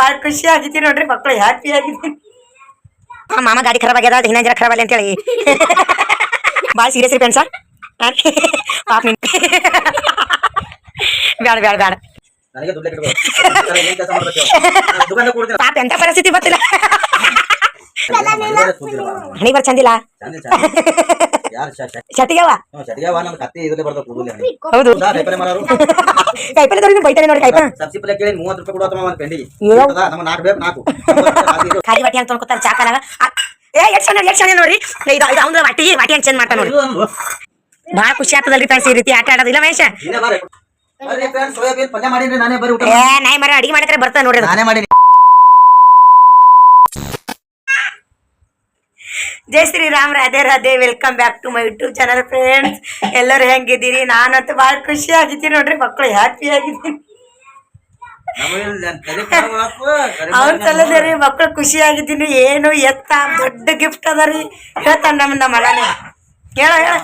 ಭಾಳ ಖುಷಿ ಆಗಿದ್ದೀನಿ ನೋಡ್ರಿ ಮಕ್ಕಳು ಹ್ಯಾಪಿ ಆಗಿದ್ದೀನಿ. ಆ ಮಾಮ ಗಾಡಿ ಖರಾಬ್ ಆಗ್ಯದ ಹಿಂದಿನ ಜರ ಖರಾಬ್ ಅಲ್ಲಿ ಅಂತೇಳಿ. ಭಾಳ ಸೀರಿಯಸ್ ರೀ ಫ್ರೆಂಡ್ಸ ಪಾಪ ನಿನ್ ಬ್ಯಾಡ ಬ್ಯಾಡ ಬ್ಯಾಡ. ನನಗೆ ದುಡ್ಡು ಲೆಕ್ಕ ಏನ್ ಕೆಲಸ ಮಾಡ್ಬೇಕು ದುಕಾನ ಕೊಡ್ತೀನಿ. ಪಾಪ ಎಂತ ಪರಿಸ್ಥಿತಿ ಗೊತ್ತಿಲ್ಲ. ಹಣಿ ಬರ್ ಚಂದಿಲ್ಲ ಚಂದ ಚಂದ ಯಾರು ಶಟಿಗವ? ಸರಿಯಾವ ನನ್ನ ಕತ್ತಿ ಇದ್ರೆ ಬರ್ತಾವ ಕೂದಲು ಹೌದು. ಮಾಡೋರು ಕೈಪಲ್ಲೆ ತೋರಿ ಬೈತಾರೆ ನೋಡಿ ಕೈಪಲ್ಲೆ. ಸಬ್ಸಿ ಕೇಳಿ ಮೂವತ್ತು ರೂಪಾಯಿ ಕೊಡುವ ಒಂದು ಪೆಂಡಿಗೆ. ನಮ್ಮ ನಾಲ್ಕು ಬೇಕು ನಾಲ್ಕು. ಖಾಲಿ ಬಟ್ಟೆ ಅಂತ ಅನ್ಕೋತಾರೆ ಚಾಕನಾಗ ಏ ಚಂದ ಎಷ್ಟ್ ಚಂದ ನೋಡ್ರಿ? ಇದು ಇದು ಅವ್ನ ವಾಟಿ ವಾಟಿ ಹಂಗ್ ಚಂದ ಮಾಡ್ತಾನ ನೋಡಿ ಭಾಳ ಖುಷಿ ಆಗ್ತದಲ್ರಿ ಫ್ರೆಂಡ್ಸ್ ಈ ರೀತಿ ಆಟ ಆಡೋದಿಲ್ಲ ಮಹೇಶ? ಏ ನಾಯಿ ಮರ ಅಡಿಗೆ ಮಾಡಿದ್ರೆ ಬರ್ತಾನೆ ನೋಡಿ ನಾನೇ ಮಾಡೀನಿ. ಜೈ Shriram Radhe Radhe welcome back to my YouTube channel friends ಎಲ್ಲರೂ ಹೆಂಗಿದ್ದೀರಿ? ನಾನಂತೂ ಭಾಳ ಖುಷಿ ಆಗಿದ್ದೀನಿ ನೋಡ್ರಿ ಮಕ್ಕಳು ಹ್ಯಾಪಿ ಆಗಿದ್ದೀನಿ. ಅವ್ನ ಸಲದ ಮಕ್ಕಳು ಖುಷಿ ಆಗಿದ್ದೀನಿ. ಏನು ಎತ್ತ ದೊಡ್ಡ ಗಿಫ್ಟ್ ಅದ ರೀ. ಹೇಳ್ತಾನ ನಮ್ಮ ನಮ್ಮ ಮಗನೇ ಹೇಳ ಹೇಳ.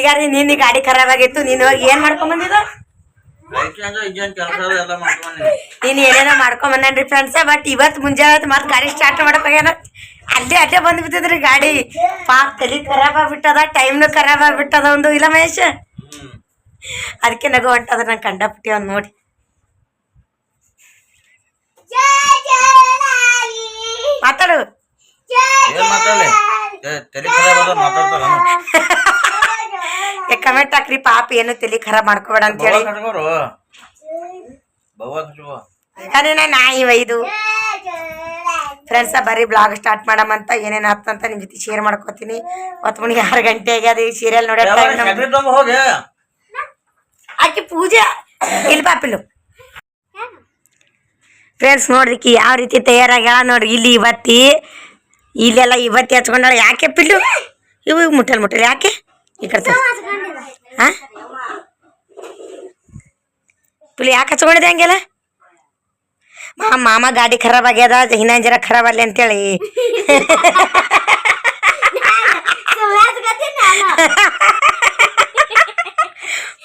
ಈಗ ರೀ ನಿನ್ನ ಗಾಡಿ ಖರಾಬ್ ಆಗಿತ್ತು ನೀನು ಹೋಗಿ ಏನ್ ಮಾಡ್ಕೊಂಡ್ ನೀನು ಏನೇನೋ ಮಾಡ್ಕೊಂಡ್ ಬಂದನ್ರಿ ಫ್ರೆಂಡ್ಸ ಬಟ್ ಇವತ್ತು ಮುಂಜಾನೆ ಮತ್ತೆ ಗಾಡಿ ಸ್ಟಾರ್ಟ್ ಮಾಡಕ್ ಹೋಗ್ಯಾನ ಅಲ್ಲೇ ಅಲ್ಲೇ ಬಂದ್ ಬಿದ್ದದ್ರಿ ಗಾಡಿ ಪಾಪ ತಲೆ ಖರಾಬ್ ಆಗ್ಬಿಟ್ಟದ ಟೈಮ್ನು ಖರಾಬ್ ಆಗ್ಬಿಟ್ಟದ ಒಂದು ಇಲ್ಲ ಮಹೇಶ್ ಅದಕ್ಕೆ ನಗು ಹೊಂಟದ ನಂಗೆ ಕಂಡಪಟ್ಟಿ ಒಂದು ನೋಡಿ ಮಾತಾಡು ಏನ್ ಮಾತಾಡಲಿ ಅದ ಕಮೆಂಟ್ ಹಾಕ್ರಿ ಪಾಪ ಏನು ತಲೆ ಖರಾಬ್ ಮಾಡ್ಕೋಬೇಡ ಅಂತ ಹೇಳಿ. ಯಾಕಂದ್ರೆ ನಾಯಿ ಒಯ್ದು. ಫ್ರೆಂಡ್ಸ ಬರೀ ಬ್ಲಾಗ್ ಸ್ಟಾರ್ಟ್ ಮಾಡಮಂತ ಏನೇನು ಅಂತ ನಿಮ್ಮ ಜೊತೆ ಶೇರ್ ಮಾಡ್ಕೋತೀನಿ. ಹೊತ್ತು ಮನಿಗೆ ಆರು ಗಂಟೆ ಆಗ್ಯದ ಈ ಸೀರಿಯಲ್ ನೋಡೋ ಆಕೆ ಪೂಜೆ. ಇಲ್ಲಿ ಪಾಪಿಲು ಫ್ರೆಂಡ್ಸ್ ನೋಡ್ರಿಕಿ ಯಾವ ರೀತಿ ತಯಾರಾಗ್ಯಾಳ ನೋಡ್ರಿ. ಇಲ್ಲಿ ಇವತ್ತಿ. ಇಲ್ಲೆಲ್ಲ ಇವತ್ತಿ ಹಚ್ಕೊಂಡಾಳ. ಯಾಕೆ ಪಿಲ್ಲು? ಇವು ಮುಟ್ಟಲ್ ಮುಟ್ಟಲ್ ಯಾಕೆ? ಈ ಕಡೆ ಹಾ? ಯಾಕೆ ಹಚ್ಕೊಂಡಿದೆ ಹಂಗೆಲ್ಲ? ಮಾ ಮಾಮ ಗಾಡಿ ಖರಾಬ್ ಆಗ್ಯದ ಇನ್ನೊಂದ್ ಜರ ಖರಾಬ್ ಅಲ್ಲಿ ಅಂತೇಳಿ.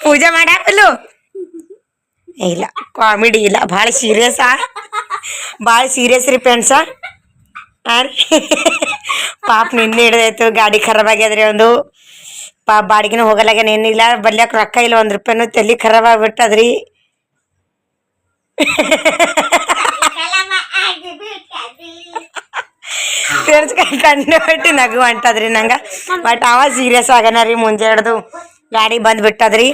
ಪೂಜೆ ಮಾಡ್ಯಾಪಿಲ್ಲು ಇಲ್ಲ ಕಾಮಿಡಿ ಇಲ್ಲ ಭಾಳ ಸೀರಿಯಸ್ ಭಾಳ ಸೀರಿಯಸ್ ರೀ ಫ್ರೆಂಡ್ಸ ಪಾಪ ನಿನ್ನೆ ಹಿಡ್ದಾಯ್ತು ಗಾಡಿ ಖರಾಬ್ ಆಗ್ಯದ್ರಿ ಒಂದು ಪಾಪ ಬಾಡಿಗೆನೂ ಹೋಗಲ್ಲಾಗ್ಯಾನ ಏನಿಲ್ಲ ಬರ್ಲಿಕ್ಕೆ ರೊಕ್ಕ ಇಲ್ಲ, ಒಂದು ರೂಪಾಯಿನೂ ತಲೆ ಖರಾಬ್ ಆಗ್ಬಿಟ್ಟದ್ರಿ. ಫ್ರೆಂಡ್ಸ್ ಬಿಟ್ಟು ನಗು ಅಂಟದ್ರಿ ನಂಗೆ. ಬಟ್ ಅವ ಸೀರಿಯಸ್ ಆಗನ ರೀ ಮುಂಜೆ ಹಿಡ್ದು ಗಾಡಿ ಬಂದು ಬಿಟ್ಟದ್ರಿ.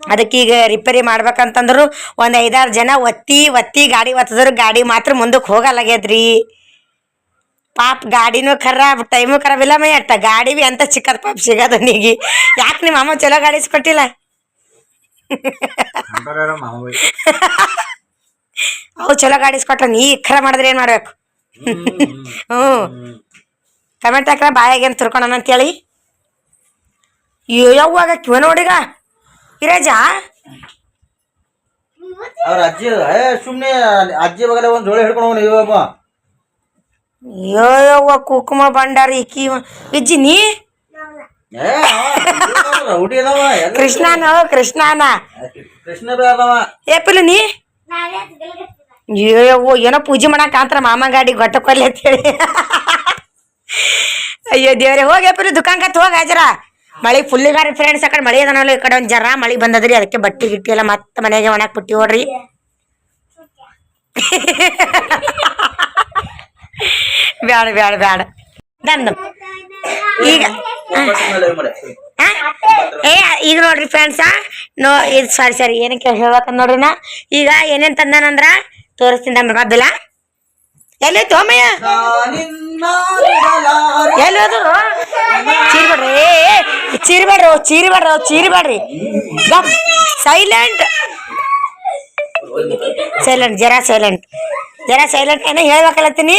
ಅದಕ್ಕೆ ಈಗ ರಿಪೇರಿ ಮಾಡ್ಬೇಕಂತಂದ್ರು ಒಂದು ಐದಾರು ಜನ ಒತ್ತಿ ಒತ್ತಿ ಗಾಡಿ ಒತ್ತದ್ರು ಗಾಡಿ ಮಾತ್ರ ಮುಂದಕ್ಕೆ ಹೋಗಲ್ಲಾಗ್ಯದ್ರಿ ಪಾಪ ಗಾಡಿನೂ ಖರಾಬ್ ಟೈಮು ಖರಾಬ್ ಇಲ್ಲ ಮೈ ಅಟ್ಟ ಗಾಡಿ ಬಿ ಅಂತ ಚಿಕ್ಕದ ಪಾಪ ಸಿಗೋದು ನೀಗಿ ಯಾಕೆ ನಿಮ್ಮ ಅಮ್ಮ ಚಲೋ ಗಾಡಿ ಕೊಟ್ಟಿಲ್ಲ ಅಂತಾರ ಮಾಮ ಬೈ ಅವು ಚಲೋ ಗಾಡಿ ಇಸ್ಕೊಟ್ರ ನೀ ಖರ ಮಾಡಿದ್ರೆ ಏನು ಮಾಡ್ಬೇಕು? ಹ್ಞೂ ಕಮೆಂಟ್ ಹಾಕ್ರ ಬಾಯಾಗೇನು ತಿರ್ಕೊಳಣ ಅಂತೇಳಿ ಯಾವಾಗ ಕಿವ ನೋಡಿಗ? ಇರೇಜಾ ಅವ್ರ ಅಜ್ಜಿ ಸುಮ್ಮನೆ ಸುಮ್ನೆ ಅಜ್ಜಿ ಬಗಲ ಒಂದು ಜೋಳ ಹಿಡ್ಕೊಂಡು ಹೋಗಿ ಇವಾಗ ಯವ್ವ ಕುಕುಮ ಭಂಡಾರ ಈಕಿ ಇಜ್ಜಿ ನೀ? ಕೃಷ್ಣನ ಕೃಷ್ಣನ. ಕೃಷ್ಣ ಬೇ ಏ ಪಿಲು ನೀ? ಅಯ್ಯೋ ಏನೋ ಪೂಜೆ ಮಾಡಕ್ ಕಾಂತ್ರ ಮಾಮ ಗಾಡಿ ಗೊಟ್ಟ ಕೊಲ್ಲಿ ಅಂತೇಳಿ ಅಯ್ಯೋ ದೇವ್ರೆ ಹೋಗಿ ಏಪಿಲ್ ದುಕಾನ್ ಕತ್ ಹೋಗಿ ಹಾಜರ. ಮಳಿ ಫುಲ್ಲಿಗಾರ ಫ್ರೆಂಡ್ಸ್ ಆ ಕಡೆ ಮಳಿ ಅದನಲ್ಲ ಈ ಕಡೆ ಒಂದು ಜರ ಮಳೆ ಬಂದದ್ರಿ ಅದಕ್ಕೆ ಬಟ್ಟೆ ಗಿಟ್ಟಿ ಎಲ್ಲ ಮತ್ತೆ ಮನೆಗೆ ಒಣಕ್ ಬಿಟ್ಟಿ ನೋಡ್ರಿ ಬ್ಯಾಡ ಬ್ಯಾಡ ಬ್ಯಾಡ ದಂದು ಈಗ ಆ? ಏ ಈಗ ನೋಡ್ರಿ ಫ್ರೆಂಡ್ಸ ನೋ ಇದು ಸಾರಿ ಸಾರಿ ಏನಕ್ಕೆ ಹೇಳ್ಬೇಕಂತ ನೋಡ್ರಿ ನಾ. ಈಗ ಏನೇನ್ ತಂದಾನಂದ್ರ ತೋರಿಸ್ತೀನಿ ನಮ್ಮ ಬಿಲ್ಲ ಎಲ್ಲಿ ತೋಮಯ್ಯ ಎಲ್ಲಿ ಹೋದ್ರು? ಚೀರ್ಬೇಡ್ರಿ. ಏ, ಏ, ಚೀರ್ಬೇಡ್ರಿ ಅವ್ ಚೀರ್ಬೇಡ್ರಿ ಅವ್ ಚೀರ್ಬೇಡ್ರಿ. ಗಪ್ ಸೈಲೆಂಟ್ ಸೈಲೆಂಟ್ ಜರ ಸೈಲೆಂಟ್ ಜರ ಸೈಲೆಂಟ್ ಏನೋ ಹೇಳ್ಬೇಕಲ್ಲತ್ತೀನಿ.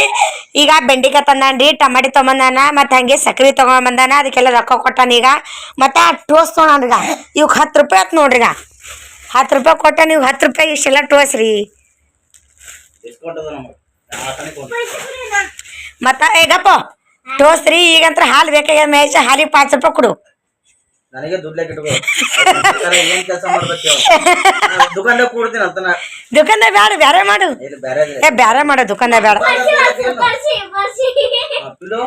ಈಗ ಬೆಂಡಿಕಾಯಿ ತಂದಾನ್ರಿ, ಟಮಾಟಿ ತೊಗೊಂಬಂದಾನ, ಮತ್ತು ಹಂಗೆ ಸಕ್ರೆ ತೊಗೊಂಬಂದಾನ, ಅದಕ್ಕೆಲ್ಲ ರೊಕ್ಕ ಕೊಟ್ಟಾನ ಈಗ. ಮತ್ತು ಟೋಸ್ ತೊಗೊಂಡ್ರೀಗ ಇವಾಗ ಹತ್ತು ರೂಪಾಯಿ ಆಯ್ತು ನೋಡ್ರಿ ಈಗ. ಹತ್ತು ರೂಪಾಯಿ ಕೊಟ್ಟ ನೀವು ಹತ್ತು ರೂಪಾಯಿ ಇಷ್ಟೆಲ್ಲ ಟೋಸ್ ರೀ. ಮತ್ತು ಏಗಪ್ಪ ಟೋಸ್ ರೀ, ಈಗಂತ್ರ ಹಾಲು ಬೇಕಾಗ್ಯದ ಮೇಯ್ಸ ಹಾಲಿಗೆ ಪಾಚ್ ರೂಪಾಯಿ ಕೊಡು. ನನಗೆ ದುಡ್ಲೆಕ್ ಇಟ್ಕೋ ಏನ್ ಕೆಲಸ ಮಾಡ್ಬೇಕು ಹೇಳು. ನಾ ದುಕಾನ್ದಾಗ ಕೂಡ್ತೀನಿ ಅಂತ ನಾ ದುಕಾನ್ದಾಗ ಬೇಡ ಬ್ಯಾರೆ ಮಾಡು. ಇಲ್ಲ ಬೇರೆ ಏ ಬ್ಯಾರೆ ಮಾಡು ದುಕಾನ್ದಾಗ ಬೇಡ. ಪಿಲು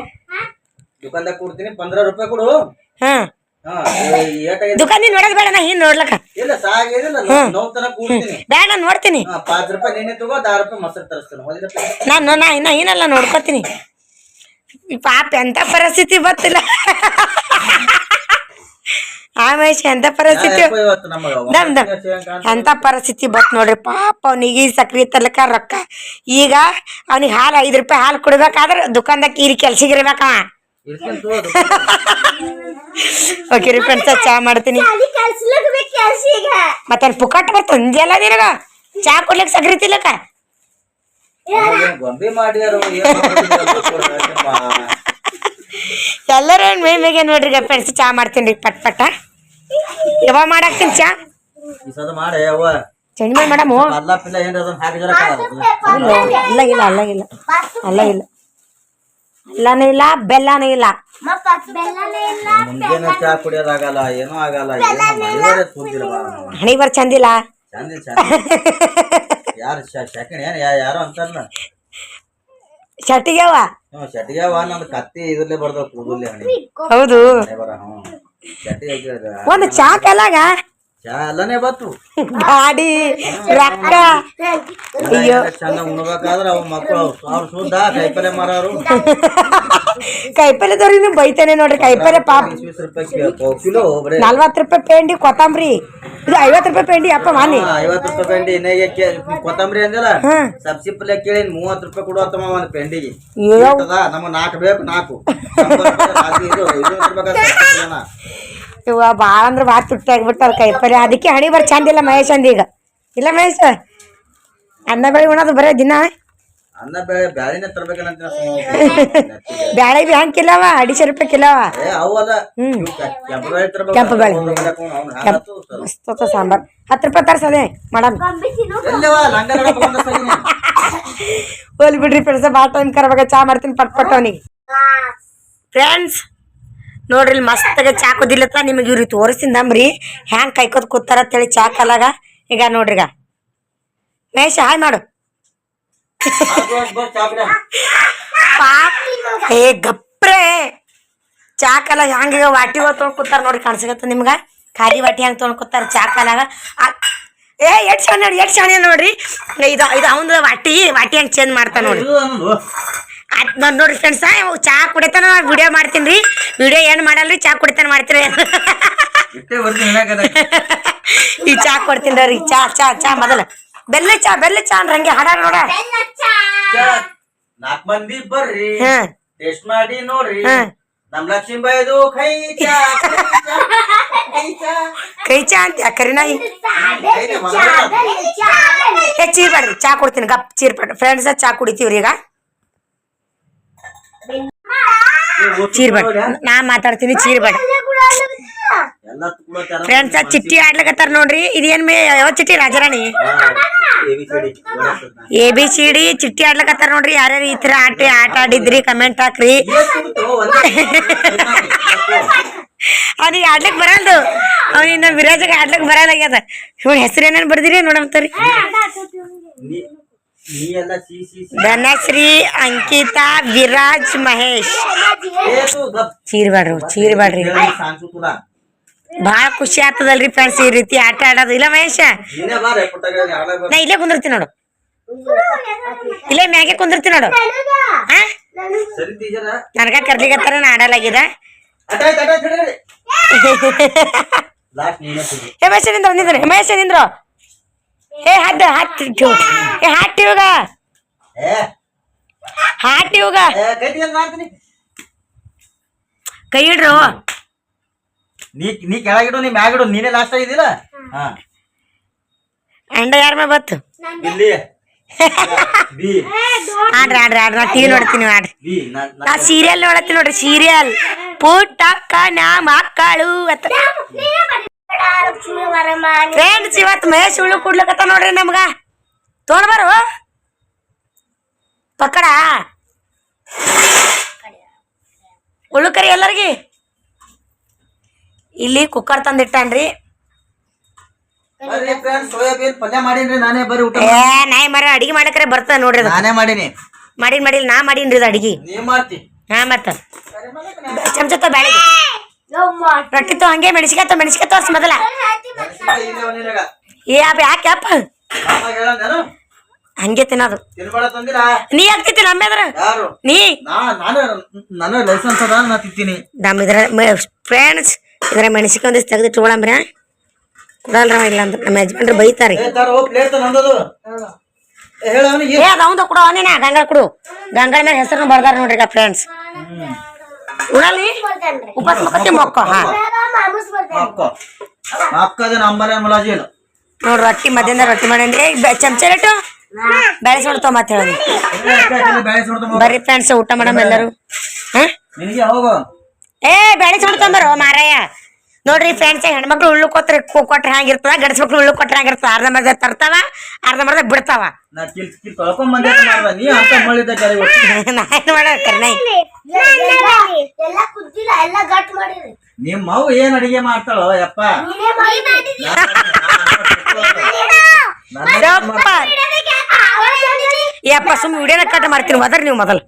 ದುಕಾನ್ದಾಗ ಕೂಡ್ತೀನಿ ಪಂದ್ರ ರೂಪಾಯಿ ಕೊಡು. ಹಾ. ದುಕಾನಿ ನೋಡೋದ್ ಬೇಡ ನಾ ಹಿಂಗ್ ನೋಡ್ಲಕ್ಕ. ಇಲ್ಲ ಸಾಗಿದಿಲ್ಲ ಕೂಡ್ತೀನಿ ಬೇಡ ನಾನ್ ನೋಡ್ತೀನಿ. ಪಾಂಚ್ ರೂಪಾಯಿ ನಿನ್ನೆ ತಗೋ ದಾರ್ ರೂಪಾಯಿ ಮೊಸರು ತರಿಸ್ತೀನಿ. ನಾನು ನಾ ಇನ್ನ ಏನಲ್ಲ ನೋಡ್ಕೊತೀನಿ. ಪಾಪ ಎಂತ ಪರಿಸ್ಥಿತಿ ಗೊತ್ತಿಲ್ಲ. ಆಮೇಶ್ ಎಂತ ಪರಿಸ್ಥಿತಿ? ದಮ್ ದಮ್. ಎಂತ ಪರಿಸ್ಥಿತಿ ಬತ್ ನೋಡ್ರಿ. ಪಾಪ ಅವನಿಗೆ ಸಕ್ರಿ ತಲಕ ರೊಕ್ಕ. ಈಗ ಅವನಿಗೆ ಹಾಲು ಐದು ರೂಪಾಯಿ ಹಾಲು ಕುಡ್ಬೇಕಾದ್ರೆ ದುಕಾನ್ದಾಗ ಕೀರಿ ಕೆಲ್ಸಿಗೆ ಇರ್ಬೇಕ? ಇರ್ತೀನಿ ತಗೋ ಓಕೆ ರೀ ಫ್ರೆಂಡ್ಸ್ ಚಾ ಮಾಡ್ತೀನಿ. ಮತ್ತೆ ಪುಕಟ್ ಬರ್ತಂದಿಯಲ್ಲ ನಿನಗ? ಚಾ ಕೊಡ್ಲಿಕ್ಕೆ ಸಕ್ರಿ ತಿಲ್ಲಕ ಏನ್ ಗೊಂಬೆ ಮಾಡ್ಯಾರು ಏನ್ ಮಾಡ್ಯಾರು? ಎಲ್ಲರೂ ಮೇ ಮೇಗೆ ನೋಡ್ರಿ ಫ್ರೆಂಡ್ಸ್ ಚಾ ಮಾಡ್ತೀನಿ ರೀ ಪಟ್ ಪಟ ಯಾವಾಗ ಮಾಡಾಕ್ತೀನಿ ಚಾ? ಈ ಮೇಡಮ್? ಅಲ್ಲ ಇಲ್ಲ ಅಲ್ಲ ಇಲ್ಲ ಅಲ್ಲ ಇಲ್ಲ ಅಲ್ಲ ಇಲ್ಲ ಅಲ್ಲನೂ ಇಲ್ಲ ಬೆಲ್ಲನೂ ಇಲ್ಲ. ಹಣಿ ಬರ್ ಚಂದಿಲ್ಲ? ಚಂದ ಯಾರು ಅಂತಾರಲ್ಲ? ಶಟಿಗವ ನಂದು ಕತ್ತಿ ಇದ್ರಲ್ಲೇ ಹೌದು. ಒಂದು ಚಾ ಕಲಾಗ ಚಾ ಎಲ್ಲನೇ ಬತ್ತು. ಬಾಡಿ ರೊಕ್ಕ. ಅಯ್ಯೋ. ಚಂದ ಉಣ್ಬೇಕಾದ್ರೆ ಅವ ಮಕ್ಕಳು ಅವ್ರ ಶುದ್ಧ ಕೈಪಲ್ಯ ಮಾರೋರು. ಕೈಪಲ್ಯದವ್ರಿಗೂ ಬೈತಾನೆ ನೋಡ್ರಿ ಕೈಪಲ್ಯ ಪಾಪ. ಕಿಲೋ ನಲ್ವತ್ತು ರೂಪಾಯಿ ಪೇಂಡಿ ಕೊತ್ತಂಬರಿ. ಇದು ಐವತ್ತು ರೂಪಾಯಿ ಪೇಂಡಿ ಅಪ್ಪ ಮಾನಿ ಐವತ್ತು ರೂಪಾಯಿ ಪೇಂಡಿ ಇನ್ನೇಗೆ ಕೊತ್ತಂಬರಿ ಅಂದಿಲ್ಲ. ಹ್ಮ್. ಸಬ್ಸಿ ಪಲ್ಯ ಕೇಳಿ ಮೂವತ್ತು ರೂಪಾಯಿ ಕೊಡು ಅತ್ತಮ್ಮ ಒಂದು ಪೇಂಡಿಗೆ. ನಮ್ಮ ನಾಲ್ಕು ಬೇಕು ನಾಲ್ಕು. ಇವ ಭಾಳ ಅಂದ್ರೆ ಭಾಳ ತುಟ್ಟಿ ಆಗ್ಬಿಟ್ಟದ ಕೈಪಲ್ಯ ಅದಕ್ಕೆ ಹಣಿ ಬರ್ ಚಂದಿಲ್ಲ ಮಹೇಶ್ ಅಂದ ಈಗ. ಇಲ್ಲ ಮಹೇಶ್? ಅನ್ನ ಬೆಳೆ ಉಣೋದು ಬರೇ ದಿನ? ಅನ್ನ ಬೇಳೆ ಬ್ಯಾಳಿನ ತರಬೇಕಲ್ಲ ಅಂತ ಬ್ಯಾಳೆ ಬಿ ಹಂಗೆ ಕಿಲವ ಅಡಿಸೆ ರೂಪಾಯಿ ಕಿಲವ ಕೆ- ಕೆಂಪು ಬೇಳೆ. ಮಸ್ತ್ ಸಾಂಬಾರ್. ಹತ್ತು ರೂಪಾಯಿ ತರ್ಸದೆ ಅದೇ ಸರಿನೆ. ಹೋಲಿ ಬಿಡ್ರಿ ಫ್ರೆಂಡ್ಸ್ ಭಾಳ ಟೈಮ್ ಕರವಾಗ ಚಾ ಮಾಡ್ತೀನಿ ಪಟ್ ಪಟ್ ಅವನಿಗೆ ಫ್ರೆಂಡ್ಸ್ ನೋಡ್ರಿ ಇಲ್ಲಿ ಮಸ್ತಾಗ ಚಾ ಕುದಿಲತ್ತ ನಿಮಗೆ ಇವ್ರಿಗೆ ತೋರಿಸ್ತೀನಿ ನಮ್ರಿ ಹ್ಯಾಂಗ್ ಕೈಕೋದ್ ಕೂತಾರ ಅಂತೇಳಿ ಚಾ ಕಲಾಗ ಈಗ ನೋಡ್ರಿ ಈಗ. ಮಹೇಶ್ ಹಾಯ್ ಮಾಡು. ಆಗ್ ಬಾ, ಬಾ, ಚಾ ಬಿಡ. ಪಾಪ್ ಏ ಗಪ್ರೆ. ಚಾ ಕಲ ಹ್ಯಾಂಗ ವಾಟಿ ಒಳಗೆ ತೊಗೊಂಡ್ ಕೂತಾರ ನೋಡಿ ಕಾಣಿಸಕತ್ತ ನಿಮ್ಗ. ಖಾಲಿ ವಾಟಿ ಹಂಗೆ ತೊಗೊಂಡ್ ಕೂತಾರ ಚಾ ಕಲಾಗ ಆ- ಏ ಎಟ್ ಶಾಣೆ ನೋಡಿ ಎಟ್ ಶಾಣೆ ನೋಡ್ರಿ ಇದು ಇದು ಅವನ ವಾಟಿ ವಾಟಿ ಹಂಗೆ ಚೇಂಜ್ ಮಾಡ್ತಾನ ನೋಡ್ರಿ. ಇದು ಅನ್ನೋದು. ಅದ್ ನೋಡ್ ನೋಡ್ರಿ ಫ್ರೆಂಡ್ಸ ಚಾ ಕುಡಿತಾನ ವಿಡಿಯೋ ಮಾಡ್ತೀನಿ ರೀ. ವಿಡಿಯೋ ಏನು ಮಾಡಲ್ರಿ? ಚಾ ಕುಡಿತಾನ ಮಾಡ್ತೀರಿ. ಈ ಚಾ ಕೊಡ್ತೀನಿ ರೀ ಚಾ ಚಾ ಚಾ ಮೊದಲ. ಬೆಲ್ಲ ಚಾ ಬೆಲ್ಲ ಚಾ ಅಂದ್ರೆ ಹಂಗೆ ಹಾಡ ನೋಡ. ಚಾ. ನಾಲ್ಕ್ ಮಂದಿ ಬರ್ರಿ. ಹ್ಮ್ ಟೇಸ್ಟ್ ಮಾಡಿ ನೋಡ್ರಿ. ಹ್ಮ್. ನಮ್ ಲಕ್ಷ್ಮೀಬಾಯಿದು ಕೈ ಚಾ ಕೈ ಚಾ, ಕೈ ಚಾ. ಕೈ ಚಾ ಅಂತ ಕರಿನಾಯಿ ಕೈನೇ ಮಗ. ಏ ಚೀರ್ ಬೇಡ್ರಿ ಚಾ ಕೊಡ್ತೀನಿ. ಗಪ್ ಚೀರ್ ಫ್ರೆಂಡ್ಸ ಫ್ರೆಂಡ್ಸ್ ಚಾ ಕುಡಿತೀವ್ರಿ ಈಗ. ನೀವು ಒಟ್ಟು ಬೇಡ ನಾ ಮಾತಾಡ್ತೀನಿ ಚೀರ್ ಬೇಡ ಎಲ್ಲ ತುಕ್ಳತ್ತಾರ. ಫ್ರೆಂಡ್ಸ್ ಚಿಟ್ಟಿ ಆಡ್ಲಕತ್ತಾರ ನೋಡ್ರಿ. ಇದೇನ್ ಮೇ ಯಾವ ಚಿಟ್ಟಿ? ರಾಜರಾಣಿ. ಎ ಬಿ ಸಿ ಡಿ ಚಿಟ್ಟಿ ಆಡ್ಲಕತ್ತಾರ ನೋಡ್ರಿ. ಯಾರ್ಯಾರು ಈ ತರ ಆಟ ಆಟ ಆಡಿದ್ರಿ? ಕಮೆಂಟ್ ಹಾಕ್ರಿ. ಅವ್ನಿಗೆ ಆಡ್ಲಕ್ ಬರಲ್ದು. ಅವ್ನಿಗೆ ನಮ್ಮ ವಿರಾಜಗೆ ಆಡ್ಲಕ್ ಬರಲ್ಲಾಗ್ಯದ. ಇವ್ನ ಹೆಸರು ಏನೇನು ಬರ್ದಿರಿ ನೋಡಂತಾರಿ ಧನಶ್ರೀ ಅಂಕಿತಾ ವಿರಾಜ್ ಮಹೇಶ್. ಚೀರ್ಬೇಡ್ರಿ ಗಪ್. ಚೀರ್ ಬೇಡ್ರಿ ಚೀರ್ ಬೇಡ್ರಿ ಹೇಳಿ ಸಾಂಚು ಭಾಳ ಖುಷಿ ಆಗ್ತದಲ್ರಿ ಫ್ರೆಂಡ್ಸ್ ಈ ರೀತಿ ಆಟ ಆಡೋದು. ಇಲ್ಲ ಮಹೇಶ? ನೀ ಇಲ್ಲೇ ಕುಂದಿರ್ತೀನಿ ನೋಡು. ಇಲ್ಲೇ ಮ್ಯಾಗೆ ಕುಂದಿರ್ತೀನಿ ನೋಡು. ನನಗ ಕರ್ಲಿಕತ್ತಾರ ನಾ ಆಡಲಾಗಿದೆ. ಮಹೇಶ ನಿಂದ್ರು ನಿಂದ್ರು ಮಹೇಶ ನಿಂದ್ರು. ಏ ಹದ್ದು ಹತ್ತಿ ಏ ಹಾಟಿ ಇವಾಗ ಏ, ಹಾಟ್ ಇವಾಗ ಏ, ಕೈ ತೆಗ್ದು ಮಾಡ್ತೀನಿ. ಕೈ ಇಡ್ರು. ನೀ ನೀ ಕೆಳಗಿಡು ನೀ ಮ್ಯಾಗಿಡು ನೀನೇ ಲಾಸ್ಟ್ ಆಗಿದ್ದಿಲ್ಲ ಹಾ. ಅಂಡ ಯಾರ ಮೇ ಬತ್ತು? ಇಲ್ಲಿ. ಬಿ. ಆಡ್ರಿ ಆಡ್ರಿ ಆಡ್ರಿ. ನಾ ಟಿವಿ ನೋಡ್ತೀನಿ ಆಡ್ರಿ. ಬಿ ನ- ಸೀರಿಯಲ್ ನೋಡತ್ತೀನಿ ನೋಡ್ರಿ ಸೀರಿಯಲ್ ಪುಟ್ಟಕ್ಕ ನಾ ಮಕ್ಕಳು ಅಂತ. ಫ್ರೆಂಡ್ಸ್ ಇವತ್ತು ಮಹೇಶ್ ಉಳ್ಳು ಕುಡ್ಲಕತ್ತ ನೋಡ್ರಿ ನಮ್ಗ? ತೋಣ ಬರು. ಪಕ್ಕಡ. ಉಳ್ಳು ಕರಿ ಎಲ್ಲರಿಗೆ? ಇಲ್ಲಿ ಕುಕ್ಕರ್ ತಂದಿಟ್ಟಾನ್ರಿ. ಸೋಯಾಬೀನ್ ಪಲ್ಯ ಮಾಡೀನ್ರಿ ನಾನೇ ಊಟ ಏ ನಾಯಿ ಮರ ಅಡಿಗೆ ಮಾಡಕ್ರೆ ಬರ್ತದ ನೋಡ್ರಿ ಅದು. ನಾನೇ ಮಾಡೀನಿ. ಮಾಡಿನ್ ಮಾಡಿಲ್ ನಾ ಮಾಡೀನ್ರಿ ಇದು ಅಡಿಗೆ. ನೀ ಮಾಡ್ತಿ. ಹಾ ಮತ್ತ ಚಮಚ ತೋ ಬ್ಯಾಳಿಗೆ. ರೊಟ್ಟಿ ತೋ ಹಂಗೆ ಮೆಣಸಿಕಾಯಿ ತೋ ಮೆಣಸಿಕಾಯಿ ತೋರ್ಸ್ ಮೊದಲ. ಏ ಅಪ್ಪ ಯಾಕೆ ಅಪ್ಪ? ಹಂಗೆ ತಿನ್ನೋದು. ನೀ ಆಗ್ತಿತ್ತು ನಮ್ಮೆದ್ರ ಯಾರು? ನೀ? ನಾನು ಲೈಸೆನ್ಸ್ ಅದ ನಾ ತಿಂತೀನಿ. ನಮ್ ಇದ್ರ ಫ್ರೆಂಡ್ಸ್ ಇದ್ರ ಮೆಣಸಿಕಾಯಿ ಒಂದಿಷ್ಟು ತೆಗೆದು ಇಟ್ಕೊಳಂಬ್ರ ಕೊಡಲ್ರ ಇಲ್ಲ ಅಂದ್ರೆ. ನಮ್ಮ ಯಜಮಾನ್ರು ಬೈತಾರೆ. ಏ ಏ ಅವಂದ ಕೊಡು ಅವನೇನ. ಗಂಗಳ ಕೊಡು. ಗಂಗಳ ಮೇಲೆ ಹೆಸರು ಬರ್ದಾರ ನೋಡ್ರಿ ಫ್ರೆಂಡ್ಸ್ ಉಣಲಿ ಉಪವಾಸ ಮಕ್ಕತಿ ಮೊಕ್ಕ ಹಾ. ಅಕ್ಕ ಅಕ್ಕದ ನಂಬರ್ ಮುಲಾಜಿ ಇಲ್ಲ. ನೋಡ್ರಿ ರೊಟ್ಟಿ ಮಧ್ಯಾಹ್ನ ರೊಟ್ಟಿ ಮಾಡೇನ್ರಿ ಚಮಚ ರೇಟು ಬೆಳೆಸಿ ಹೊಡ್ತೋ ಮತ್ತೆ ಹೇಳಿ ಬ್ಯಾಳೆ ಸುಡ್ದು ಬರ್ರಿ ಫ್ರೆಂಡ್ಸ್ ಊಟ ಮಾಡಮ್ ಎಲ್ಲರೂ. ಹಾ? ನಿನಗೆ ಹೋಗು ಏ ಬೆಳೆಸಿ ಹೊಡ್ಕೊಂಬರು ಮಾರಾಯ. ನೋಡ್ರಿ ಫ್ರೆಂಡ್ಸ್ ಹೆಣ್ಮಕ್ಳು ಉಳ್ಳು ಕೊಟ್ರೆ ಕೊಟ್ರೆ ಹ್ಯಾಂಗಿರ್ತದ ಗಂಡಸ್ಮಕ್ಳು ಉಳ್ಳು ಕೊಟ್ರೆ ಹ್ಯಾಂಗಿರ್ತದ ಅರ್ಧ ಮರ್ಧ ತರ್ತಾವ ಅರ್ಧ ಮರ್ಧ ಬಿಡ್ತಾವ. ನಿಮ್ಮ ಮಗು ಏನ್ ಅಡಿಗೆ ಮಾಡ್ತಾಳೋ ಯಪ್ಪ? ಯಪ್ಪ ಸುಮ್ಮನೆ ವಿಡಿಯೋನ ಕಟ್ ಮಾಡ್ತೀನಿ ಮೊದಲು ನೀವು ಮೊದಲು.